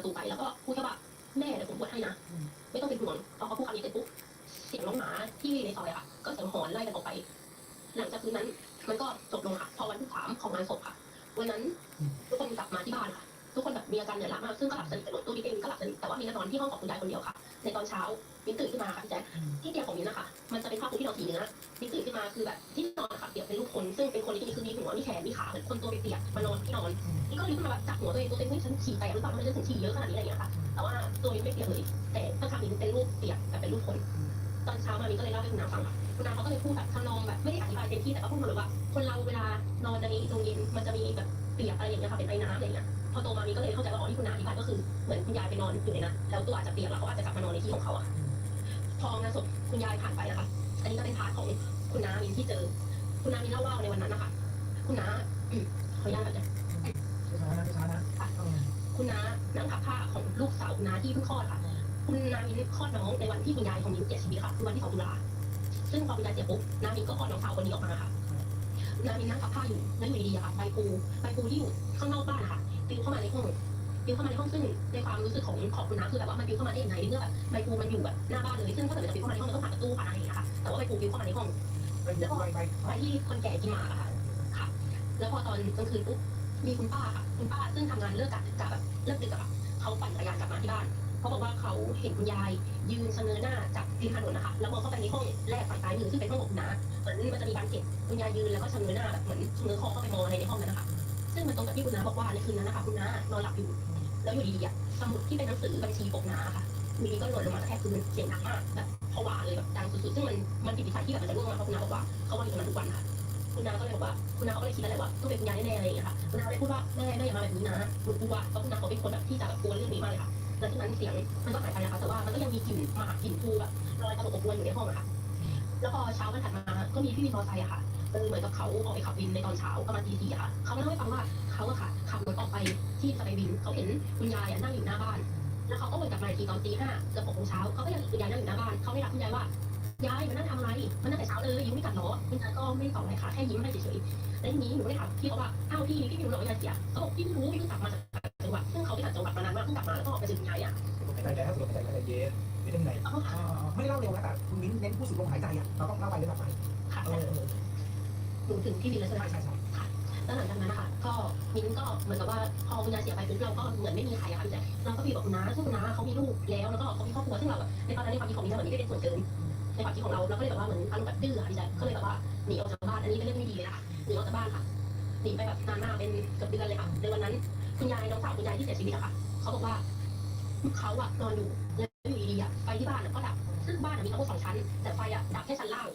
ประตูไปแล้วก็พูดแค่ว่าแม่เดี๋ยวผมบวชให้นะมไม่ต้องเป็นห่วงพอเขาพูดคำนี้เสร็จปุ๊บเสียงน้องหมาที่ในซอยอะค่ะ ก็เสียงหอนไล่กันออกไป หลังจากคืนนั้นมันก็จบลงค่ะ พอวันที่สามของงานศพค่ะ วันนั้นทุกคนกลับมาที่บ้านค่ะ ทุกคนแบบมีอาการเหนื่อยล้ามากซึ่งก็หลับสนิทแต่ตัวมิ้นเองก็หลับสนิทแต่ว่ามีนอนที่ห้องของคุณยายคนเดียวค่ะ ในตอนเช้ามิ้นตื่นขึ้นมาค่ะพี่แจ๊คที่เตียงของมิ้นนะคะมันจะเป็นผ้าปูที่นอนสีเนื้อมิ้นตื่นขึ้นมาคือแบบที่นอนอะค่ะเปียกเป็นรูปคนซึ่งเป็นคนที่คือมีหัวมีแขนมีขาเหมือนคนตัวเปียกๆมานอนที่นอนนี่ก็เลยขึ้นมาแบบจับหัวตัวเองตัวเองเฮ้ยฉันฉี่แตกหรือเปล่าทำไมฉันถึงฉี่เยอะขนาดนี้อะไรอย่างเงี้ยค่ะแต่ว่าตัวมิ้นไม่เปียกเลยแต่ข้างๆมิ้นเป็นรูปเปียกแต่เป็นรูปคน ตอนเช้ามามิ้นก็เลยเล่าให้คุณน้าฟังค่ะคุณน้าเขาก็เลยพูดแบบทำนองแบบไม่ได้อธิบายเต็มที่แต่ก็พูดมาเลยว่า คนเราเวลานอนจะมีตรงเย็นมันจะมีแบบเปียกอะไรอย่างเงี้ยค่ะเป็นไอ้น้ำอะไรอย่างเงี้ย พอโตมามิ้ก็เลยเข้าใจว่าอ๋อที่คุณน้าอธิบายก็คือเหมือนคุณยายไปนอนอยู่ในนั้นแล้วตัวอาจจะเปียกแล้วเขาอาจจะกลับมานอนในที่ของเขาอะพองานศพคุณยายผ่านไปนะคะอันนี้ก็เป็นพาร์ทของคุณน้ามินที่เจอ คุณน้ามินเล่าว่าในวันนั้นนะคะคุณน้าขออนุญาตแบบช้านะช้านะคุณน้านั่งพับผ้าของลูกสาวคุณน้าที่เพิ่งคลอดค่ะ คุณน้ามินคลอดน้องในวันที่คุณยายของมินเสียชีวิตค่ะคือวันที่สองตุลาซึ่งพอคุณยายเสียปุ๊บน้ามินก็คลอดน้องสาวคนนี้ออกมาค่ะน้ามินนั่งพับผ้าอยู่แล้วอยู่ดีๆค่ะใบปูใบปูที่อยู่ข้างนอกบ้านค่ะ ปิวเข้ามาในห้องปิวเข้ามาในห้องซึ่งในความรู้สึกของของคุณน้าคือแบบว่ามันปิวเข้ามาได้ยังไงเมื่อแบบใบปูมันอยู่แบบหน้าบ้านเลยซึ่งถ้าเกิดมันจะปลิวเข้ามาในห้องมันต้องผ่านประตูผ่านอะไรอย่างเงี้ยค่ะแต่ว่าใบปูปิวเข้ามาในห้องไปไปไปไปที่คนแก่กินหมาค่ะค่ะ แล้วพอตอนกลางคืนปุ๊บมีคุณป้าค่ะคุณป้าซึ่งทำงานเลิกกะกะแบบเลิกดึกอะเขาปั่นจักรยานกลับมาที่บ้านเขาบอกว่าเขาเห็นคุณยาย ยืนเสนอหน้าจากริมถนนนะคะแล้วมองเข้าไปในห้องแรกฝั่งซ้ายมือซึ่งเป็นห้องของคุณน้าเหมือนมันจะมีบานเกล็ดคุณยายยืนแล้วก็เสนอหน้าแบบเหมือนเสนอคอเข้าไปมองอะไรในห้องนั้นนะคะ ซึ่งมันตรงกับที่คุณน้าบอกว่าในคืนนั้นนะคะคุณน้านอนหลับอยู่ แล้วอยู่ดีๆอะสมุดที่เป็นหนังสือบัญชีของน้าค่ะมีก็หล่นลงมากระแทกพื้นเสียงดังมากแบบผวาเลยแบบดังสุดๆซึ่งมันมันผิดวิสัยที่แบบมันจะร่วงมาเพราะคุณน้าบอกว่าเขาว่าอยู่ตรงนั้นทุกวันค่ะคุณน้าก็เลยบอกว่าคุณน้าเขาก็เลยคิดอะไรว่าต้องเป็นคุณยายแน่ๆอะไรอย่างเงี้ยค่ะคุณน้าเลยพูดว่าแม่แม่อย่ามาแบบนี้นะหนูกลัวเพราะคุณน้าเขาเป็นคนแบบที่จะแบบกลัวเรื่องนี้มากเลยค่ะหลังจากนั้นเสียงมันก็หายไปนะคะแต่ว่ามันก็ยังมีกลิ่นหมากกลิ่นภูแบบลอยตลบอบอวนอยู่ในห้องอะค่ะแล้วพอเช้าวันถัดมาก็มีพี่วินมอไซค์อะค่ะ เออเหมือนกับเขาออกไปขับวินในตอนเช้าประมาณตีสี่ค่ะเขาเล่าให้ฟังว่าเขาอะค่ะขับรถออกไปที่จะไปวินเขาเห็นคุณยายอะนั่งอยู่หน้าบ้าน แล้วเขาก็วนกลับมาอีกทีตอนตีห้าเกือบหกโมงเช้าเขาก็ยังคุณยายนั่งอยู่หน้าบ้านเขาไม่รับคุณยายว่ายายมันนั่งทำอะไรมันนั่งแต่เช้าเลยยิ้มไม่กัดหรอคุณยายก็ไม่ตอบอะไรค่ะแค่ยิ้มให้เฉยๆแล้วทีนี้หนูก็เลยถามพี่เขาว่าอ้าวพี่พี่ไม่รู้หรอกยายเสียเขาบอกพี่ไม่รู้พี่เพิ่งกลับมาจากจังหวัดซึ่งเขาไปต่างจังหวัดมานานมากเพิ่งกลับมาแล้วก็ไปเจอคุณยายอะใจใจถ้าสมมติใจใจเย็นไม่ได้ไหนไม่เล่าเร็วนะแต่คุณมิ้นเน้นผู้สูดลมหายใจอะเราต้องเล่าไปเรื่อยๆไป ค่ะเออหนูถึงพี่วินแล้วใช่ไหมใช่ใช่ใช่แล้วหลังจากนั้นนะคะก็มิ้นก็เหมือนกับว่าพอคุณยายเสียไปปุ๊บเราก็เหมือนไม่มีใครอะค่ะพี่แจ๊คเราก็ไปอยู่กับคุณน้าซึ่งคุณน้าเขามีลูกแล้วแล้วก็เขามีครอบครัวซึ่งเราในตอนนั้นในความคิดของมิ้นเหมือนไม่ได้เป็นส่วนเกินในความคิดของเราเราก็เลยแบบว่าเหมือนอารมณ์แบบดื้อค่ะพี่แจ๊คก็เลยแบบว่าหนีออกจากบ้านอันนี้เป็นเรื่องไม่ดีเลยนะคะหนีออกจากบ้านค่ะหนีไปแบบนานมากเป็นเกือบเดือนเลยค่ะในวันนั้นคุณยายน้องสาวคุณยายที่เสียชีวิตอะค่ะเขาบอกว่าเขาอะนอนอยู่แล้วอยู่ดีๆอะไฟที่บ้านอะก็ดับซึ่งบ้านอะมีทั้งหมดสองชั้น แต่ไฟอะดับแค่ชั้นล่าง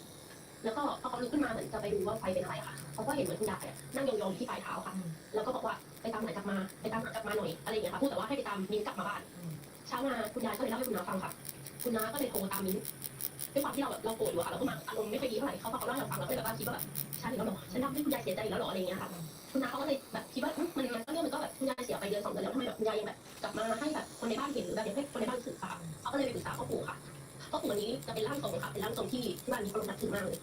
แล้วก็พอเขาลุกขึ้นมาเหมือนจะไปดูว่าไฟเป็นอะไรอะค่ะเขาก็เห็นเหมือนคุณยายอะนั่งยองๆอยู่ที่ปลายเท้าค่ะ แล้วก็บอกว่าไปตามหมายกลับมาไปตามหมายกลับมาหน่อยอะไรอย่างเงี้ยค่ะพูดแต่ว่าให้ไปตามมิ้นกลับมาบ้านเช้ามาคุณยายก็เลยเล่าให้คุณน้าฟังค่ะ คุณน้าก็เลยโทรตามมิ้นด้วยความที่เราแบบเราโกรธอยู่อะค่ะเราก็มาอารมณ์ไม่ค่อยดีเท่าไหร่เขาพอเขาเล่าให้เราฟังเราก็เลยแบบว่าคิดว่าแบบฉันแล้วหรอฉันทำให้คุณยายเสียใจอีกแล้วหรออะไรอย่างเงี้ยค่ะคุณน้าเขาก็เลยแบบคิดว่าอืมมันมันก็เรื่องมันก็แบบคุณยายเสียไปเดือนสองเดือนแล้วทำไมแบบคุณยายยังแบบกลับมาให้แบบคนในบ้านเห็นหรือแบบอยากให้คนในบ้านรู้สึกค่ะเขาก็เลยไปปรึกษาพ่อปู่ค่ะ เพ่อปู่อันนี้จะเป็นร่างทรงค่ะเป็นร่างทรงที่ที่บ้านนี้เขาลงนับถือมากเลย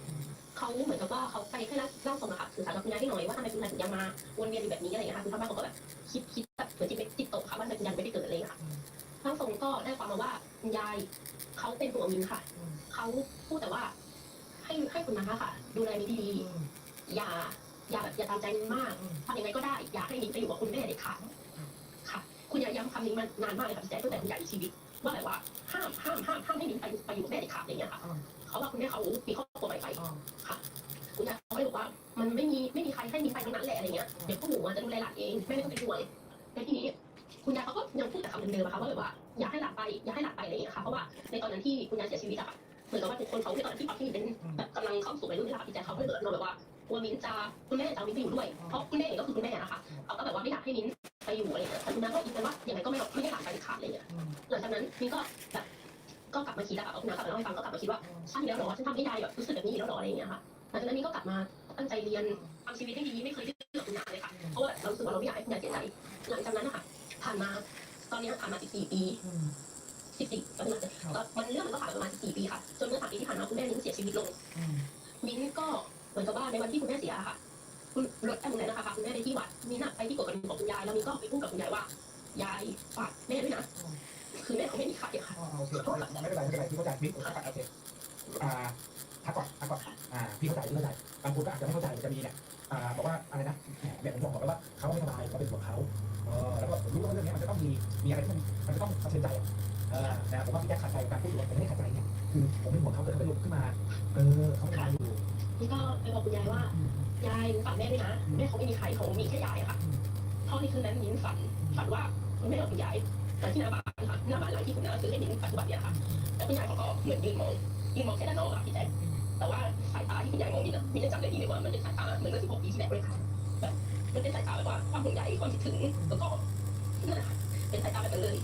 เขาเหมือนกับว่าเขาไปแค่ร่างทรงอะค่ะสื่อสารกับคุณยายให้หน่อยว่าทำไมคุณยายถึงยังมาวนเวียนอยู่แบบนี้อะไรอย่างเงี้ยค่ะคือทางบ้านเขาก็แบบคิดคิดแบบเหมือนจิตไปจิตตกค่ะว่าทำไมคุณยายไม่ได้เกิดอะไรอย่างเงี้ยค่ะร่างทรงก็ได้ความมาว่าคุณยายเขาเป็นห่วงมินค่ะเขาพูดแต่ว่าให้ให้คุณน้าค่ะ ดูแลมินดีๆอย่าอย่าแบบอย่าตามใจมินมากทำยังไงก็ได้อย่าให้มินไปอยู่กับคุณแม่เด็ดขาดค่ะ คุณยายย้ำคำนี้มานานมากเลยค่ะพี่แจ๊คตั้งแต่คุณยายมีชีวิต ว่าแบบว่าห้ามห้ามห้ามห้ามให้มินไปไปอยู่กับแม่เด็ดขาดอย่างเงี้ยค่ะเขาว่าคุณแม่เขามีครอบครัวใหม่ไปคุณยายเขาก็เลยบอกว่า มันไม่มีไม่มีใครให้มีไปทั้งนั้นแหละอะไรเงี้ยเดี๋ยวพวกหนูอะจะดูแลหลานเองแม่ไม่ต้องเป็นห่วงแล้วทีนี้คุณยายเขาก็ยังพูดแต่คำเดิมๆอะค่ะว่าแบบว่าอยากให้หลานไปอยากให้หลานไปอะไรเงี้ยค่ะเพราะว่าในตอนนั้นที่คุณยายเสียชีวิตอะค่ะเหมือนกับว่าทุกคนเขาในตอนนั้นที่เขาที่เป็นแบบกำลังเข้าสู่วัยรุ่นนี่แหละค่ะพี่แจ๊คเขาก็เลยเกิดอารมณ์แบบว่ากลัวมิ้นจะคุณแม่จะเอามิ้นไปอยู่ด้วยเพราะคุณแม่เองก็คือคุณแม่นะคะเขาก็แบบว่าไม่อยากให้มิ้นไปอยู่อะไรเงี้ยแต่คุณน้าก็ยืนยันว่ายังไงก็ไม่ไม่ให้หลานไปเด็ดขาดอะไรเงี้ย หลังจากนั้นมินก็แบบก็กลับมาคิดอะค่ะเอาคุณน้ากลับมาเล่าให้ฟังก็กลับมาคิดว่าใช่แล้วเหรอฉันทำให้ยายแบบรู้สึกแบบนี้แล้วเหรออะไรเงี้ยค่ะหลังจากนั้นมินก็กลับมาตั้งใจเรียนทำชีวิตให้ดีไม่เคยดื้อกับคุณยาเลยค่ะเพราะว่าเรารู้สึกว่าเราไม่อยากให้คุณยายเสียใจหลังจากนั้นนะคะผ่านมาตอนนี้ผ่านมา 14 ปี 14ก็มันเรื่องมันก็ผ่านมาประมาณ 14 ปีค่ะจนเมื่อ3ปีที่ผ่านมาคุณแม่มิ้นเสียชีวิตลงมิ้นก็เหมือนกับว่าในวันที่คุณแม่เสียค่ะคุณรถแอมบูเลนนะคะคุณแม่ไปที่วัดมิ้นไปที่กดกระดิ่งของคุณยายแล้วมิ้นก็ไปพูดกับคุณยายว่ายายฝากแม่ด้วยนะ คือแม่เขาไม่มีใครอะค่ะอ๋อโอเคไม่เป็นไรไม่เป็นไรพี่เข้าใจมิ้นโอเคโอเคอ่าพักก่อนพักก่อนอ่าพี่เข้าใจพี่เข้าใจบางคนก็อาจจะไม่เข้าใจจะมีเนี่ยอ่าบอกว่าอะไรนะแม่ผมบอกแล้วว่าเขาไม่สบายเราเป็นห่วงเขาเออแล้วก็รู้ว่าเรื่องนี้มันจะต้องมีมีอะไรที่มันมันจะต้องสะเทือนใจอะเออนะผมว่าพี่แจ๊คขัดใจการพูดอยู่ว่าผมไม่ได้ขัดใจเนี่ยคือผมเป็นห่วงเขาเกิดเขาเป็นลมขึ้นมาเออเขาไม่สบายอยู่นี่ก็ไปบอกคุณยายว่ายายฝากแม่ด้วยนะแม่เขาไม่มีใครเขามีแค่ยายอะค่ะพอในคืนนั้นมิ้นฝันฝันว่าคุณแม่กับคุณยายมาที่หน้าบ้านค่ะ หน้าบ้านหลังที่คุณน้าซื้อให้มิ้นปัจจุบันเนี่ยค่ะแล้วคุณยายเขาก็เหมือนยืนมองยืนมองแค่ด้านนอกอะพี่แจ๊คแต่ว่าสายตาที่คุณยายมองมิ้นอะมิ้นจะจำได้ดีเลยว่ามันเป็นสายตาเหมือนเมื่อ16ปีที่แล้วเลยค่ะแบบมันเป็นสายตาแบบว่าความห่วงใยความคิดถึงแล้วก็นั่นแหละเป็นสายตาแบบนั้นเลย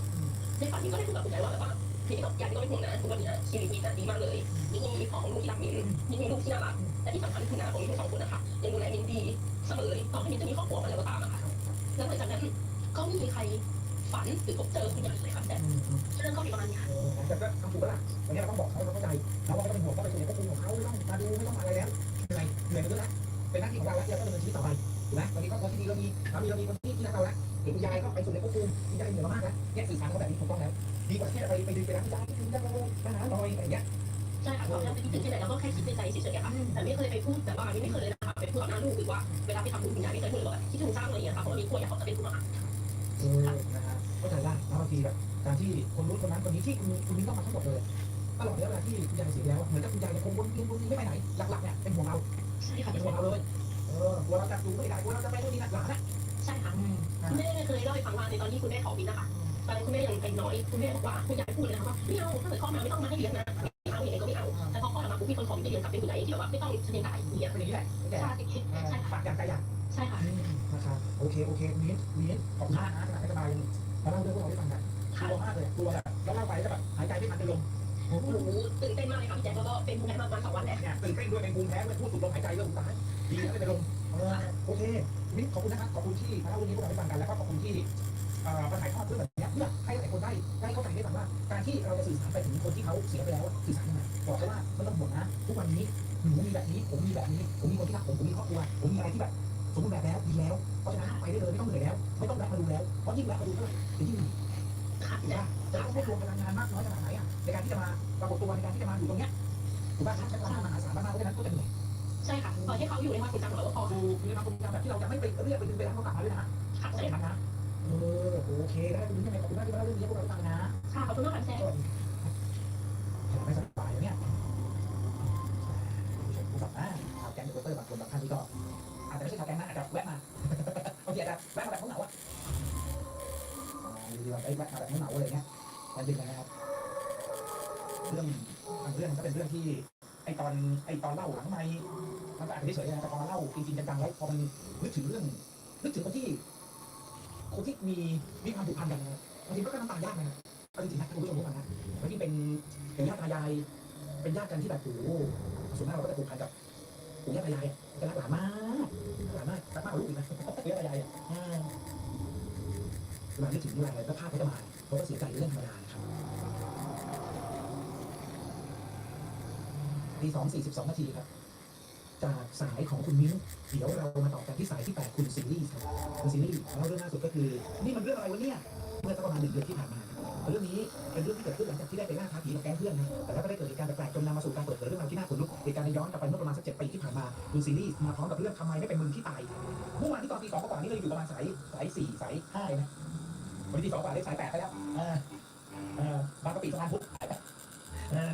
ในฝันมิ้ก็ได้พูดกับคุณยายว่าแบบว่าพี่กับยายไม่ต้องห่วงนะทุกวันนี้ชีวิตมิ้นอะดีมากเลยมิ้นยังมีของลูกที่รักมิ้นมิ้นมีลูกที่น่ารักแต่ที่สำคัญคือน้าของมิ้นทั้งสองคนนะคะยังดูแลมินดีเสมอเลยต่อให้มินจะมีครอบครัวมาแล้วก็ตามอะค่ะแล้วหลังจากนั้นก็ไม่มีใคร ฝันหรือพบเจอคุณยายเลยค่ะแต่เรื่องก็มีประมาณนี้ค่ะแต่ก็ทำถูกแล้วล่ะวันนี้เราต้องบอกเขาเราเข้าใจเราก็ไม่ต้องห่วงเขาไปส่วนใหญ่ก็คุยของเขาไม่ต้องมาดูไม่ต้องอะไรแล้วเหนื่อยเหนื่อยไปด้วยนะเป็นหน้าที่ของเราแล้วที่เราต้องดำเนินชีวิตต่อไปถูกไหมวันนี้ครอบครัวที่ดีเรามีสามีเรามีคนที่ที่รักเราแล้วเห็นคุณยายก็ไปส่วนใหญ่ก็คุยคุณยายเหนื่อยมากแล้วเนี่ยสื่อสารเขาแบบนี้ถูกต้องแล้วดีกว่าที่จะไปไปดึงไปรักคุณยายคุณยายเราปัญหาหน่อยอะไรอย่างเงี้ยใช่ค่ะตอนนั้นไปคิดถึงที่ไหนเราก็แค่คิดในใจเฉยๆค่ะแต่ไม่เคยไปพูดแต่ว่ามิ้นไม่เคยเลยนะคะไปพูดกับหน้าลูกหรือว่าเวลาไปทำบุญคุณยายไม่เคยพูดเลยว่าคิดถึงสร้างอะไรอย่างเงี้ยค่ะเพราะว่ามีกลัวอยากเขาจะเป็นผู้มา เออนะฮะเข้าใจได้แล้วบางทีแบบการที่คนรู้คนนั้นคนนี้ที่คุณคุณมิ้นต้องมาทั้งหมดเลยตลอดระยะเวลาที่คุณยายเสียแล้วเหมือนกับคุณยายยังคงวนเวียนวนเวียนไม่ไปไหนหลักๆเนี่ยเป็นห่วงเราใช่ค่ะเป็นห่วงเราเลยเออกลัวเราจะดูไม่ได้กลัวเราจะไปนู่นนี่นั่นหลานนะใช่ค่ะคุณแม่เคยเล่าให้ฟังว่าในตอนที่คุณแม่ขอบินนะคะตอนนั้นคุณแม่ยังเป็นน้อยคุณแม่บอกว่าคุณยายพูดเลยนะคะว่าไม่เอาถ้าเกิดข้อมาไม่ต้องมาให้เลี้ยงนะไม่เอาอย่างไรก็ไม่เอาแต่พอข้อมาปุ๊บมีคนขอบินจะเลี้ยงกลับเป็นคุณยายที่แบบว่าไม่ต้องเฉลี่ยจ่ายอย่างเงี้ยเป็นอย่างนี้แหละแกใช่ใช่ค่ะปากอย่างใจอย่าง ใช่ค่ะนะครับโอเคโอเคมิ้นมิ้นขอบคุณมากนะขนาดไม่สบายยังมาเล่าเรื่องพวกเราให้ฟังกันกลัวมากเลยกลัวแบบแล้วเล่าไปแล้วแบบหายใจไม่ทันเป็นลมหนูตื่นเต้นมากเลยค่ะพี่แจ๊คแล้วก็เป็นภูมิแพ้มาประมาณสองวันแล้ว เนี่ยตื่นเต้นด้วยเป็นภูมิแพ้ด้วยพูดสูดลมหายใจเรื่องตายดีนะไม่เป็นลมเออโอเคมิ้นขอบคุณนะครับขอบคุณที่มาเล่าเรื่องนี้พวกเราให้ฟังกันแล้วก็ขอบคุณที่เอ่อมาถ่ายทอดเรื่องแบบนี้เพื่อให้หลายคนได้ได้เข้าใจได้ฟังว่า การที่เราจะสื่อสารไปถึงคนที่เขาเสียไปแล้วสื่อสารยังไงบอกเขาว่าไม่ต้องห่วงนะ ทุกวันนี้หนูมีแบบนี้ผมมีแบบนี้ผมมีคนที่รักผมผมมีครอบครัวผมมีอะไรที่แบบ สมบูรณ์แบบแล้วดีแล้ว เพราะฉะนั้นไปได้เลยไม่ต้องเหนื่อยแล้ว ไม่ต้องแวะมาดูแล้ว เพราะยิ่งแวะมาดูเท่าไหร่จะยิ่งดีค่ะถูกป่ะจะต้องรวบรวมพลังงานมากน้อยขนาดไหนอะในการที่จะมาปรากฏตัวในการที่จะมาอยู่ตรงเนี้ยถูกป่ะใช้พลังงานมหาศาลมากๆเพราะฉะนั้นก็จะเหนื่อยใช่ค่ะตอนที่เขาอยู่ในควัดคุณจังเราพอดูมีความพยายามแบบที่เราจะไม่ไปเรียกไปดึงไปรับเขากลับมาด้วยนะค่ะใช่ใช่ไหมค่ะนะเออโอเคได้คุณยังไงขอบคุณมากที่มาเล่าเรื่องนี้พวกเราฟังนะค่ะขอบคุณมากค่ะแจ๊คไม่ส ตอนไอตอนเล่าหลังไม่มันก็อาจจะเฉยๆนะแต่พอเล่าจริงๆจังๆแล้วพอมันนึกถึงเรื่อง นึกถึงคนที่ คนที่มีมีความผูกพันกันนะบางทีก็น้ำตายากนะก็จริงๆนะคุณผู้ชมทุกท่านนะแล้วที่เป็นเป็นญาติตายาย เป็นญาติกันที่แบบโอ้โหส่วนมากเราก็จะผูกพันกับปู่ย่าตายายจะรักหลานมากหลานมากรักมากกว่าลูกอีกนะปู่ย่าตายายอะมเวลานึกถึงอะไรก็ภาพเขาจะมาเขาก็เสียใจเรื่องธรรมดานะครับ ตีสองสี่สิบสองนาทีครับ จากสายของคุณมิ้นเดี๋ยวเรามาต่อกันที่สายที่แปดคุณซีรีส์ครับคุณซีรีส์แล้วเรื่องล่าสุดก็คือ นี่มันเรื่องอะไรวะเนี่ยเมื่อสักประมาณหนึ่งเดือนที่ผ่านมา เรื่องนี้เป็นเรื่องที่เกิดขึ้นหลังจากที่ได้ไปล่าท้าผีกับแก๊งเพื่อนนะแต่แล้วก็ได้เกิดเหตุการณ์แปลกๆจนนำมาสู่การเปิดเผยเรื่องราวที่น่าขนลุกเหตุการณ์ในย้อนกลับไปเมื่อประมาณสักเจ็ดปีที่ผ่านมาดูซีรีส์มาพร้อมกับเรื่องทำไมไม่เป็นมึงที่ตายเมื่อวานที่ตอนตีสองกว่านี่เราอยู่ประมาณสายสายสี่สายห้านะวันนี้ตีสองกว่าได้สายแปดไปแล้วอ่าอ่าบางกะปิสะพานพุทธเออ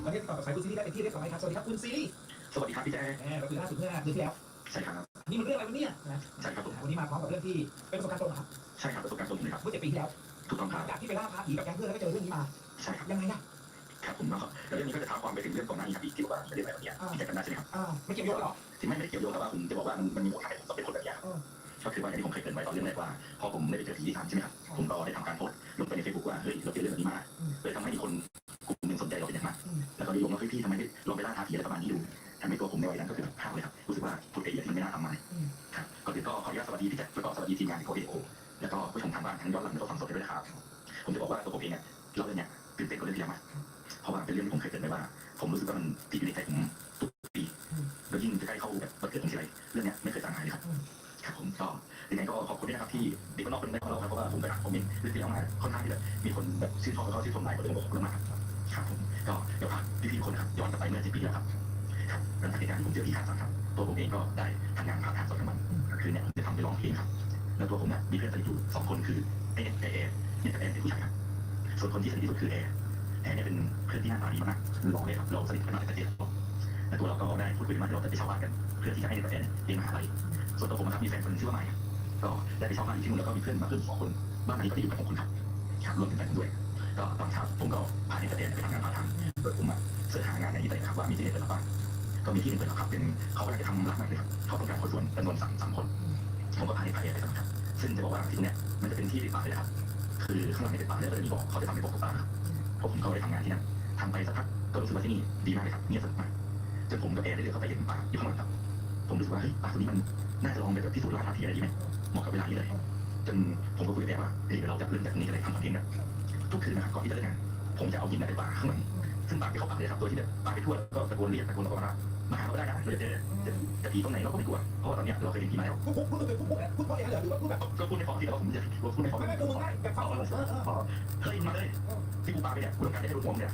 เอาวันนี้ต่อกับสายคุณซีรีส์ได้เป็นที่เรียบร้อยครับสวัสดีครับคุณซีรีส์สวัสดีครับพี่แจ๊คแหมก็คือล่าสุดเมื่อเดือนที่แล้วใช่ครับนี่มันเรื่องอะไรวะเนี่ยนะใช่ครับผมวันนี้มาพร้อมกับเรื่องที่เป็นประสบการณ์ตรงนะครับใช่ครับประสบการณ์ตรงเลยครับเมื่อเจ็ดปีที่แล้วถูกต้องครับจากที่ไปล่าท้าผีกับแก๊งเพื่อนแล้วก็เจอเรื่องนี้มาใช่ครับยังไงนะครับผมก็แล้วเรื่องนี้ก็จะท้าความไปถึงเรื่องก่อนหน้านี้ครับพี่ที่บอกว่าไม่ได้ไปแบบเนี้ยพี่แจ๊คจำได้ใช่ไหมครับอ่าไม่เกี่ยวโยงหรอที่ไม่ไม่ได้เกี่ยวโยงแต่ว่าผมจะบอกว่ามันมันมีโอกาสที่ผมจะเป็นคนแบบเนี้ยเออก็คือว่าอย่างที่ผมเคยเกรินไว้ตอนเรื่องแรกว่าพอผมได้ไปเจอผีที่ฐานใช่ไหมครับผมก็ได้ทำการโพสต์ลงไปในเฟซบุ๊กว่าเฮ้ยเราเจอเรื่องแบบนี้มาเลยทำให้มีคนกลุ่ม หนึ่งสนใจเราเป็นอย่างมากแล้วก็นิยมว่าเฮ้ยพี่ทำไมไม่ลองไปล่าท้าผีอะไรประมาณนี้ดูทำให้ตัวผมในวัยนั้นก็คือห้าวเลยครับรู้สึกว่าพูดไอเดียที่มันไม่น่าทำมาครับก็คือก็ขออนุญาตสวัสดีพี่แจ็คแล้วก็สวัสดีทีมงานที่โคเอโอแล้วก็ผู้ชมทางบ้านทั้งย้อนหลังแล้วก็ฟังสดด้วยนะครับผมจะบอกว่าตัวผมเองเนี่ยเล่าเรื่องเนี้ยตื่นเต้นกว่าเรื่องที่แล้มากเพราะว่าเป็นเรื่องที่ผมเคยเกริดไว้ว่า ผมรู้สึกว่ามันติดอยู่ในใจผม ปีแล้วครับครับหลังจากเหตุการณ์ผมเจอพี่ขาดครับตัวผมเองก็ได้ทำงานผ่าทางสดทั้งวันคือเนี่ยผมจะทำไปร้องเพลงครับ แล้วตัวผมเนี่ยมีเพื่อนสนิทอยู่สองคนคือเอเอเอเนี่ยกับแอนเป็นผู้ชายครับส่วนคนที่สนิทที่สุดคือแอร์แอร์เนี่ยเป็นเพื่อนที่หน้าตาดีมากหล่อเลยครับเราสนิทกันมาตั้งแต่เด็กแล้วตัวเราก็ได้พูดคุยกันมาที่เราจะไปเช่าบ้านกัน เพื่อที่จะให้แอนเรียนมหาลัยส่วนตัวผมนะครับมีแฟนคนนึงชื่อว่าไมค์ก็ได้ไปเช่าบ้านที่นู่นแล้วก็มีเพื่อนมาเพิ่มสองคนบ้านนี้ก็จะอยู่กันหกคนครับครับรวมถึงแฟนผมด้วย ก็ตอนเช้าผมก็พาเด็กกับแอนไปทำงานพาร์ทไทม์ โดยผมอะเสิร์ชหางานในอินเทอร์เน็ตครับว่ามีที่ไหนเปิดรับบ้างก็มีที่หนึ่งเปิดรับครับเป็นเขากำลังจะทำร้านใหม่เลยครับเขาต้องการคนส่วนจำนวนสามสามคนผมก็พาเด็กพาแอนไปสมัครครับ ซึ่งจะบอกว่าที่เนี่ยมันจะเป็นที่ติดป่าเลยครับ คือข้างหลังในติดป่าเนี่ยจะมีบอกเขาจะทำเป็นบอกตกปลาครับผมก็ไปทำงานที่นั่นทำไปสักพักก็รู้สึกว่าที่นี่ดีมากเลยครับเงียบสงบมากจนผมกับแอนได้เดินเข้าไปเห็นป่าอยู่ข้างหลังครับ ผมรู้สึกว่าเฮ้ยป่าตัวนี้มันน่าจะลองไปแบบพิสูจน์ราคาทีอะไรดีไหมเหมาะกับเวลานี้เลยจนผมก็คุยกับแอนว่าเฮ้ยเดี๋ยวเราจะเริ่มจากนี้กันเลยทำคอนเทนต์นะทุกคืนนะครับก่อนที่จะเลิกงานผมจะเอาหินไปป่าข้างหลัง ซึ่งป่าที่เขาป่าเลยครับตัวที่แบบป่าไปทั่วแล้วก็ตะโกนเรียกตะโกนตะโกว่ามาหาเราได้นะเราจะเจอจะจะผีตรงไหนเราก็ไม่กลัวเพราะว่าตอนเนี้ยเราเคยเห็นผีมาแล้วพูดพูดพูดพูดพูดพูดพราะอย่างนั้นเหรอหรือว่าพูดแบบก็พูดในฟอร์มที่เราผมจะพูดในฟอร์มไม่ไม่คือมึงได้แบบฟังเฮ้ยมาเลยที่กูปาไปเนี่ยกูต้องการให้รู้ผมเนี่ย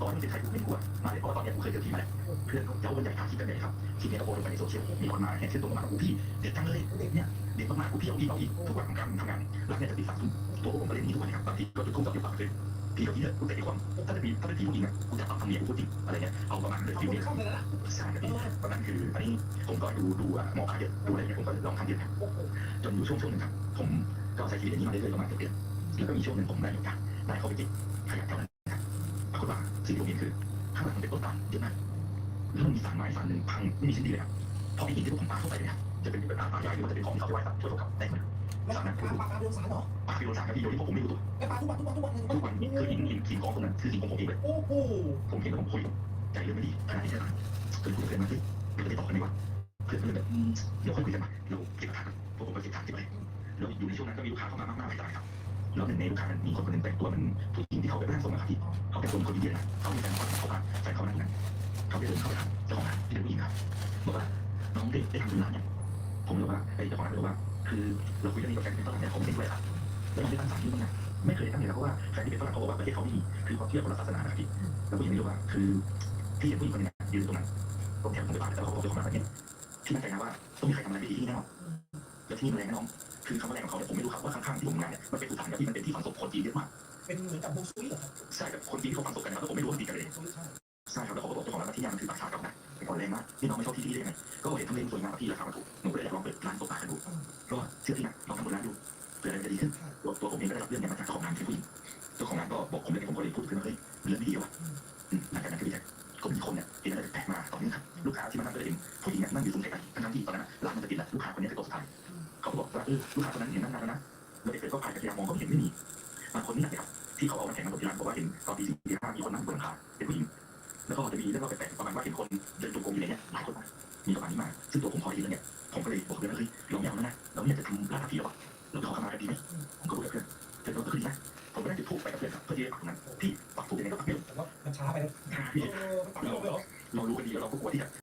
ตอนนี้เป็นใครกูไม่กลัวมาเลยเพราะตอนนี้กูเคยเจอผีมาแล้วเพื่อนเจ้าวันใหญ่พาคิดกันเลยครับทีนี้ก็โพสต์ลงไปในโซเชียลมีคนมาแห่ชื่นชมมากูพี่เด็ดจังเลยเด็กเนี่ยเด็กมากๆกูพี่เอาอีกเอาอีกทุกวันของการทำงานรักเนี่ยจะตีสามทุ่มตัวผมก็เล่นนี้ ทุกวันครับบางทีก็จุดทุ่มกับอยู่ปากเลยพี่เอาที่เนี่ยกูเตะความถ้าเป็นผีถ้าเป็นผีผู้หญิงอะกูจะทำทำเนียกูพูดจริงอะไรเนี่ยเอาประมาณเลยเอาฟิลไปเนี่ยเข้าเลยนะใช่ครับพี่ตอนนั้นคืออันนี้ผมก็ดูดูหมอปลาเยอะดูอะไรเนี่ยผมก็ลองทำเยอะครับโอ้โหจนอยู่ช่วงช่วงหนึงครับผมก็ใช้ชีวิตอย่างนี้มาเรื่อยๆประมาณเดือนแล้วก็มีช่วงหนึ่งผมได้โอกาสได้เข้าไปเก็บขยะแถวนั้นครับปรากฏว่าสิ่งที่ผมเห็นคือข้างหลังมันเป็นต้นตาลเยอะมากแล้วมันมีสารไม้สารหนึ่งพังไม่มีชิ้นดีเลยครับพอไอ้หินที่พวกผมปาเข้าไปเนี่ย จะเป็นแบบปลาใหญ่หรือว่าจะเป็นของที่เขาไว้สัตว์ช่วยเขากับได้ไหมแล้วปลาปลาปลาโดนสารเหรอปลาไปโดนสารครับพี่โดยที่พวกผมไม่รู้ตัวไอปลาทุกวันทุกวันทุกวันทุกวันนี้คือหินหินหินกองตรงนั้นคือหินของผมเองเลยโอ้โหผมเห็นแล้วผมคุยใจเริ่มไม่ดีขนาดนี้ใช่ไหมจนคุยกันมาเฮ้ยเราจะติดต่อกันดีกว่าเพื่อนก็เลยแบบเดี๋ยวค่อยคุยกันใหมาเราเก็บฐานพวกผมก็เก็บฐานเก็บไปแล้วอยู่ในช่วงนั้นก็มีลูกค้าเข้ามามากมายหลายรายครับแล้วหนึ่งในลูกค้านั้นมีคนคนหนึ่งแต่งตัวเป็นผู้หญิงที่เขาเป็นร่างทรงนะครับพี่เขาเป็นคนคนอินเดียนะเขามีแฟนเขาเขาพาแฟนเขานั่งนั่งเขาได้เดินเข้าไปถามเจ้าของร้านที่เป็นผู้หญิงครับบอกว่าน้องได้ได้ทำธุระเนี่ย ผมเลยว่าไอ้เจ้าของร้านเลยว่าคือเราคุยเรื่องนี้กับแฟนเป็นฝรั่งเนี่ยเขาไม่ได้ด้วยครับแล้วน้องได้ตั้งสามที่มั้งนะไม่เคยตั้งเลยนะเพราะว่าแฟนที่เป็นฝรั่งเขาบอกว่าประเทศเขาไม่มีคือความเชื่อคนละศาสนานะครับพี่แล้วผู้หญิงไม่รู้ว่าคือพี่เห็นผู้หญิงคนหนึงอะยืนตรงนั้นตรงแถวผมไปผ่านแล้วเขาบอกเจ้าของร้านแบบนี้พี่มั่นใจนะว่าต้องมีใครทำอะไรไม่ดีที่นี่แน่นอนแล้วที่นี่มันแรงนะน้อง คือคำว่าแรงของเขาเนี่ยผมไม่รู้ครับว่าข้างๆที่ผมทำงานเนี่ยมันเป็นสุสานครับพี่มันเป็นที่ฝังศพคนจีนเยอะมากเป็นเหมือนกับฮวงซุยเหรอครับใช่ครับคนจีนที่เขาฝังศพกันนะครับแล้วผมไม่รู้ว่าตีกันเลยฮวงซุยใช่ใช่ครับแล้วเขาก็บอกเจ้าของร้านว่าที่นี่มันคือปากชาเก่านะ เป็นแรงมากนี่น้องไม่ชอบที่นี่ได้ยังไงก็เห็นทำเลมันสวยงามครับพี่ราคามันถูกหนูก็เลยอยากลองเปิดร้านตกปลากันดูก็เชื่อพี่นะลองทำบนร้านดูเผื่ออะไรจะดีขึ้นตัวตัวผมเองก็ได้รับเรื่องเนี้มาจากเจ้าของร้านที่ผู้หญิงเจ้าของร้านก็บอกผมเลยผมก็เลยพูดขึ้นว่าเฮ้ยเรื่องไม่ดีว่ะหลังจากนั้นคือพี่แจ็คก็มีคนเนี่ยเห็นอะไรแปลกมาต่อเนื่องครับลูกค้าที่มานั่งก็เลยเห็นผู้หญิงเนี่ยนั่งอยู่ตรงไหนกันทั้งที่ตอนนั้นร้านมันจะปิดแล้วลูกค้าคนนี้เป็นตัวสุดท้ายเขาบอกว่าเออลูกค้าคนนั้นเห็นนั่งนานแล้วนะแล้วเด็กก็พายจักรยานมองก็เห็นไม่มีบางคนนี่นะครับที่เขาเอามาแข่งกันที่ร้านบอกว่าเห็นตอนตีสี่ตีห้ามีคนนั่งบนหลังคาเป็นผู้หญิง แล้วก็จะมีเรื่องเล่าแปลกๆประมาณว่าเห็นคนเดินจุกโกงอยู่ในเนี้ยหลายคนมามีประมาณนี้มา ซึ่งตัวผมพอได้ยิแล้วเนี่ยผมก็เลยบอกเพื่อนว่าเฮ้ยลองยาวแล้วนะเราไม่ยจะทำร้านกาแหรอกเราจะขอเข้ามากันดีไหมผมก็บอยกับเพื่อนเพื่อนก็คือนะผมก็ได้จุดทูบไปกับเพื่อนครับเพื่อที่ปักนั้นที่ปักถูยังไงก็ปักไม่ลงแต่ว่ามันช้าไปแล้วเรารู้กันดีเราก็กลัวที่จะ